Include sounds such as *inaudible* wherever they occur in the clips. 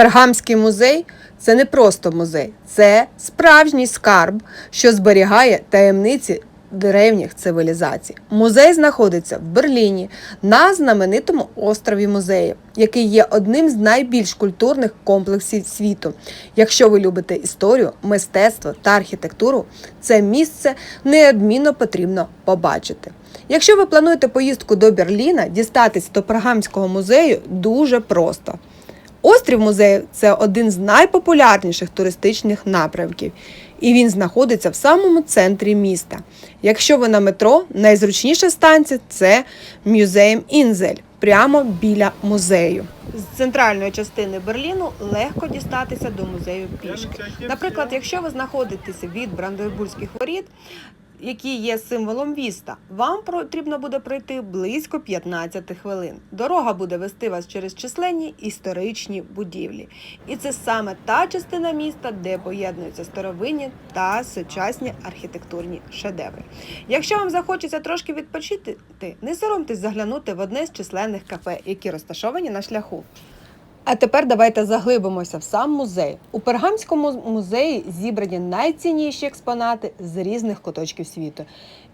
Пергамський музей це не просто музей, це справжній скарб, що зберігає таємниці древніх цивілізацій. Музей знаходиться в Берліні на знаменитому острові музеїв, який є одним з найбільш культурних комплексів світу. Якщо ви любите історію, мистецтво та архітектуру, це місце неодмінно потрібно побачити. Якщо ви плануєте поїздку до Берліна, дістатись до Пергамського музею дуже просто. Острів музею це один з найпопулярніших туристичних напрямків, і він знаходиться в самому центрі міста. Якщо ви на метро, найзручніша станція це Мюзеєм Інзель, прямо біля музею. З центральної частини Берліну легко дістатися до музею пішки. Наприклад, якщо ви знаходитеся від Бранденбурзьких воріт, які є символом міста, вам потрібно буде пройти близько 15 хвилин. Дорога буде вести вас через численні історичні будівлі. І це саме та частина міста, де поєднуються старовинні та сучасні архітектурні шедеври. Якщо вам захочеться трошки відпочити, не соромтесь заглянути в одне з численних кафе, які розташовані на шляху. А тепер давайте заглибимося в сам музей. У Пергамському музеї зібрані найцінніші експонати з різних куточків світу,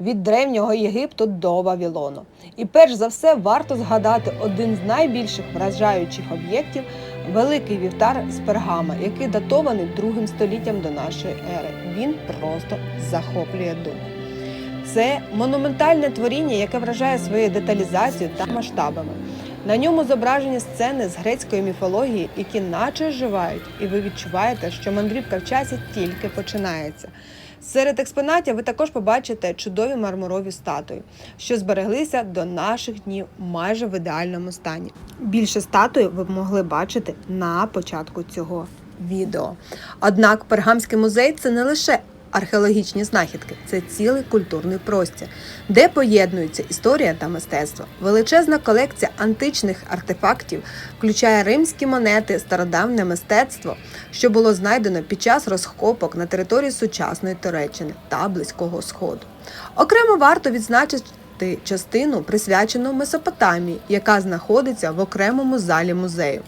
від древнього Єгипту до Вавілону. І перш за все варто згадати один з найбільших вражаючих об'єктів великий вівтар з пергама, який датований другим століттям до нашої ери. Він просто захоплює дух. Це монументальне творіння, яке вражає своєю деталізацією та масштабами. На ньому зображені сцени з грецької міфології, які наче оживають, і ви відчуваєте, що мандрівка в часі тільки починається. Серед експонатів ви також побачите чудові мармурові статуї, що збереглися до наших днів майже в ідеальному стані. Більше статуї ви б могли бачити на початку цього відео. Однак Пергамський музей це не лише археологічні знахідки це цілий культурний простір, де поєднуються історія та мистецтво. Величезна колекція античних артефактів включає римські монети, стародавнє мистецтво, що було знайдено під час розкопок на території сучасної Туреччини та Близького Сходу. Окремо варто відзначити частину присвячену Месопотамії, яка знаходиться в окремому залі музею.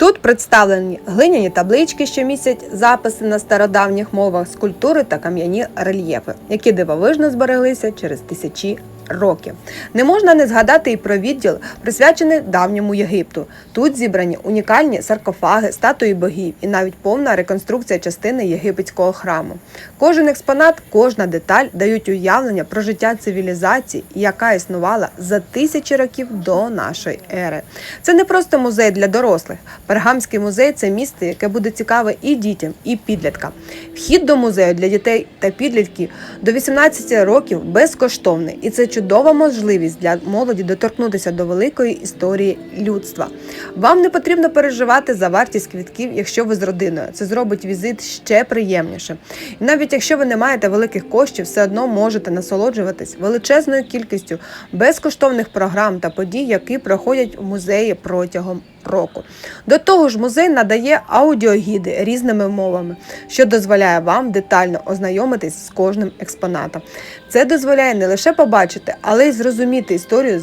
Тут представлені глиняні таблички, що містять записи на стародавніх мовах, скульптури та кам'яні рельєфи, які дивовижно збереглися через тисячі років. Не можна не згадати і про відділ, присвячений давньому Єгипту. Тут зібрані унікальні саркофаги, статуї богів і навіть повна реконструкція частини єгипетського храму. Кожен експонат, кожна деталь дають уявлення про життя цивілізації, яка існувала за тисячі років до нашої ери. Це не просто музей для дорослих. Пергамський музей це місце, яке буде цікаве і дітям, і підліткам. Вхід до музею для дітей та підлітків до 18 років безкоштовний, і це чудова можливість для молоді доторкнутися до великої історії людства. Вам не потрібно переживати за вартість квітків, якщо ви з родиною. Це зробить візит ще приємнішим. І навіть якщо ви не маєте великих коштів, все одно можете насолоджуватись величезною кількістю безкоштовних програм та подій, які проходять в музеї протягом року. До того ж, музей надає аудіогіди різними мовами, що дозволяє вам детально ознайомитись з кожним експонатом. Це дозволяє не лише побачити, але й зрозуміти історію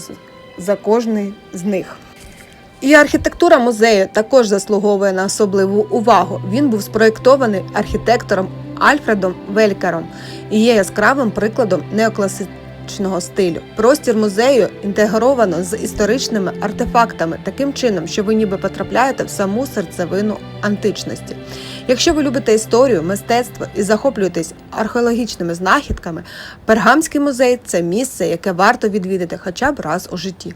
за кожний з них. І архітектура музею також заслуговує на особливу увагу. Він був спроєктований архітектором Альфредом Велькером і є яскравим прикладом неокласичного стилю. Простір музею інтегровано з історичними артефактами таким чином, що ви ніби потрапляєте в саму серцевину античності. Якщо ви любите історію, мистецтво і захоплюєтесь археологічними знахідками, Пергамський музей це місце, яке варто відвідати хоча б раз у житті.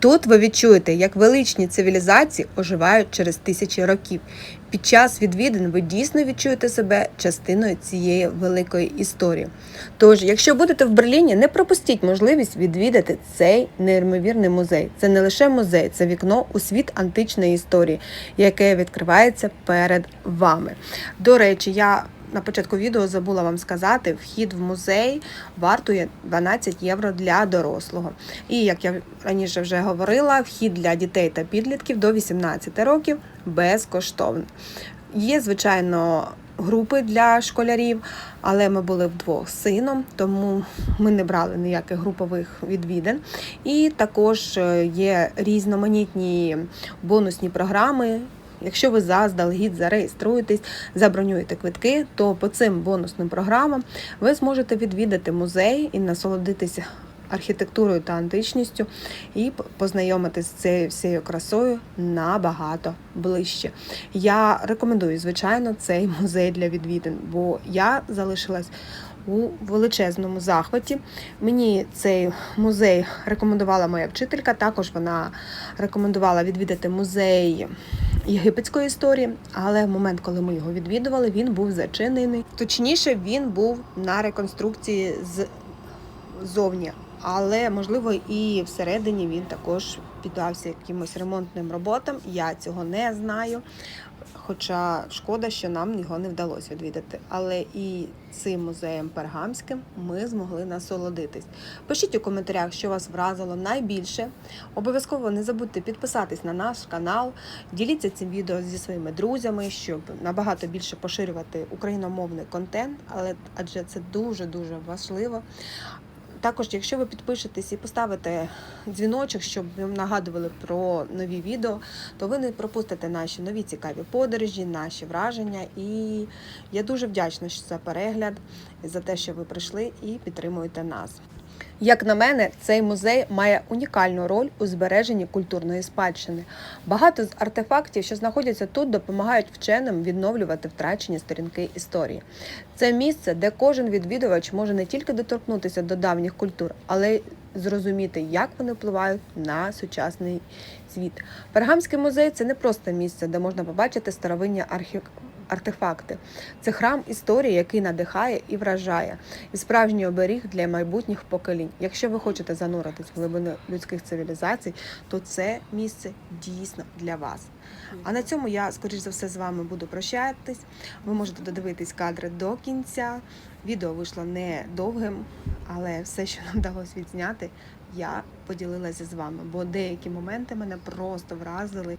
Тут ви відчуєте, як величні цивілізації оживають через тисячі років. Під час відвідин ви дійсно відчуєте себе частиною цієї великої історії. Тож, якщо будете в Берліні, не пропустіть можливість відвідати цей неймовірний музей. Це не лише музей, це вікно у світ античної історії, яке відкривається перед вами. До речі, я на початку відео забула вам сказати, вхід в музей вартує 12 євро для дорослого. І як я раніше вже говорила, вхід для дітей та підлітків до 18 років безкоштовний. Є, звичайно, групи для школярів, але ми були вдвох з сином, тому ми не брали ніяких групових відвідин. І також е, є різноманітні бонусні програми Якщо ви заздалегідь зареєструєтесь, забронюєте квитки, то по цим бонусним програмам ви зможете відвідати музей і насолодитися архітектурою та античністю і познайомитись з цією всією красою набагато ближче. Я рекомендую, звичайно, цей *laughs* музей для відвідин, бо я залишилась у величезному захваті. Мені цей музей рекомендувала моя вчителька. Також вона рекомендувала відвідати музей єгипетської історії, але в момент, коли ми його відвідували, він був зачинений. Точніше, він був на реконструкції з зовні. Але можливо і всередині він також піддався якимось ремонтним роботам. Я цього не знаю. Хоча шкода, що нам його не вдалося відвідати. Але і цим музеєм пергамським ми змогли насолодитись. Пишіть у коментарях, що вас вразило найбільше. Обов'язково не забудьте підписатись на наш канал, діліться цим відео зі своїми друзями, щоб набагато більше поширювати україномовний контент, але адже це дуже дуже важливо. Також, якщо ви підпишетесь і поставите дзвіночок, щоб вам нагадували про нові відео, то ви не пропустите наші нові цікаві подорожі, наші враження. І я дуже вдячна за перегляд, за те, що ви прийшли і підтримуєте нас. Як на мене, цей музей має унікальну роль у збереженні культурної спадщини. Багато з артефактів, що знаходяться тут, допомагають вченим відновлювати втрачені сторінки історії. Це місце, де кожен відвідувач може не тільки доторкнутися до давніх культур, але й зрозуміти, як вони впливають на сучасний світ. Пергамський музей це не просто місце, де можна побачити старовинні архі... артефакти. Це храм історії, який надихає і вражає, і справжній оберіг для майбутніх поколінь. Якщо ви хочете зануритись в глибину людських цивілізацій, то це місце дійсно для вас. А на цьому я, скоріш за все, з вами буду прощатись. Ви можете додивитись кадри до кінця. Відео вийшло не довгим, але все, що нам вдалося відзняти, я поділилася з вами, бо деякі моменти мене просто вразили.